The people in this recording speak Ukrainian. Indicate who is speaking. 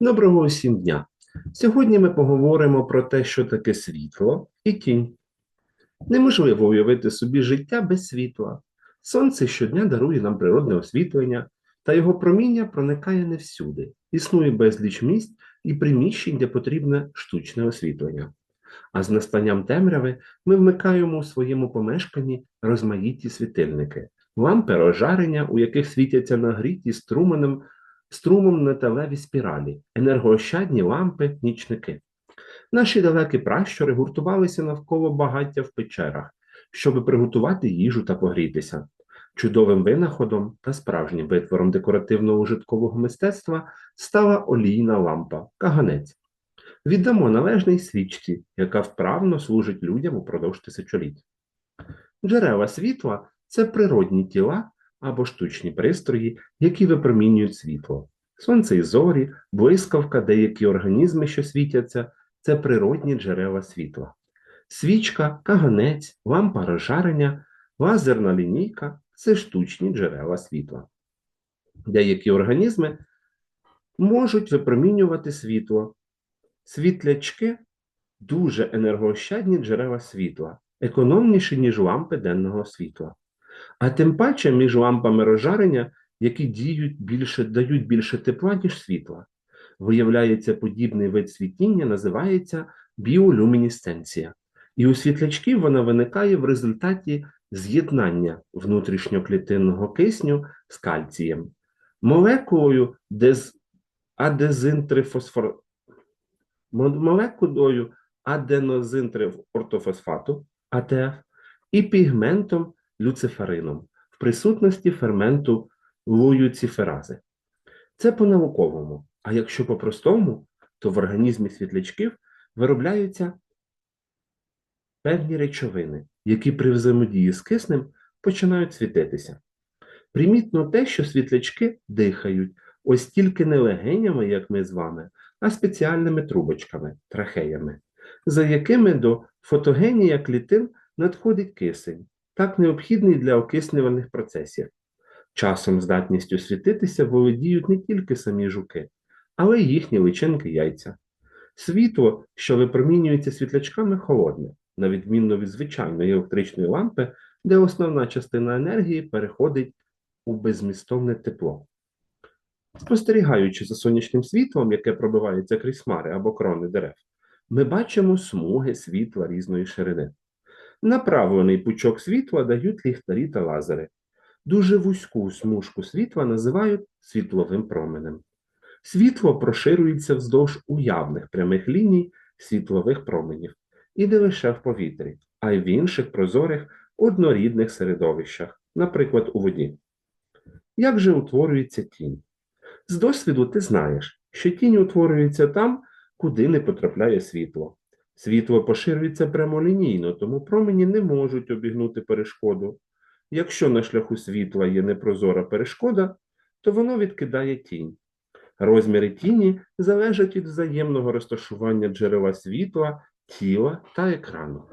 Speaker 1: Доброго усім дня! Сьогодні ми поговоримо про те, що таке світло і тінь. Неможливо уявити собі життя без світла. Сонце щодня дарує нам природне освітлення, та його проміння проникає не всюди. Існує безліч місць і приміщень, де потрібне штучне освітлення. А з настанням темряви ми вмикаємо у своєму помешканні розмаїті світильники, лампи розжарення, у яких світяться нагріті струменем струмом металеві спіралі, енергоощадні лампи, нічники. Наші далекі пращури гуртувалися навколо багаття в печерах, щоб приготувати їжу та погрітися. Чудовим винаходом та справжнім витвором декоративного ужиткового мистецтва стала олійна лампа каганець. Віддамо належний свічці, яка вправно служить людям упродовж тисячоліть. Джерела світла це природні тіла або штучні пристрої, які випромінюють світло. Сонце і зорі, блискавка, деякі організми, що світяться, це природні джерела світла. Свічка, каганець, лампа розжарення, лазерна лінійка це штучні джерела світла. Деякі організми можуть випромінювати світло. Світлячки дуже енергоощадні джерела світла, економніші, ніж лампи денного світла. А тим паче між лампами розжарення, які діють більше, дають більше тепла, ніж світла. Виявляється, подібний вид світіння називається біолюмінесценція. І у світлячків вона виникає в результаті з'єднання внутрішньоклітинного кисню з кальцієм. Молекулою дез... адезинтрифосфор... молекулою аденозинтрифортофосфату АТФ і пігментом люциферином в присутності ферменту луюциферази. Це по-науковому, а якщо по-простому, то в організмі світлячків виробляються певні речовини, які при взаємодії з киснем починають світитися. Примітно те, що світлячки дихають ось тільки не легенями, як ми з вами, а спеціальними трубочками, трахеями, за якими до фотогенія клітин надходить кисень, так необхідний для окиснюваних процесів. Часом здатністю світитися володіють не тільки самі жуки, але й їхні личинки яйця. Світло, що випромінюється світлячками, холодне, на відміну від звичайної електричної лампи, де основна частина енергії переходить у безмістовне тепло. Спостерігаючи за сонячним світлом, яке пробивається крізь хмари або крони дерев, ми бачимо смуги світла різної ширини. Направлений пучок світла дають ліхтарі та лазери. Дуже вузьку смужку світла називають світловим променем. Світло проширюється вздовж уявних прямих ліній світлових променів і не лише в повітрі, а й в інших прозорих однорідних середовищах, наприклад, у воді. Як же утворюється тінь? З досвіду ти знаєш, що тінь утворюється там, куди не потрапляє світло. Світло поширюється прямолінійно, тому промені не можуть обігнути перешкоду. Якщо на шляху світла є непрозора перешкода, то воно відкидає тінь. Розміри тіні залежать від взаємного розташування джерела світла, тіла та екрану.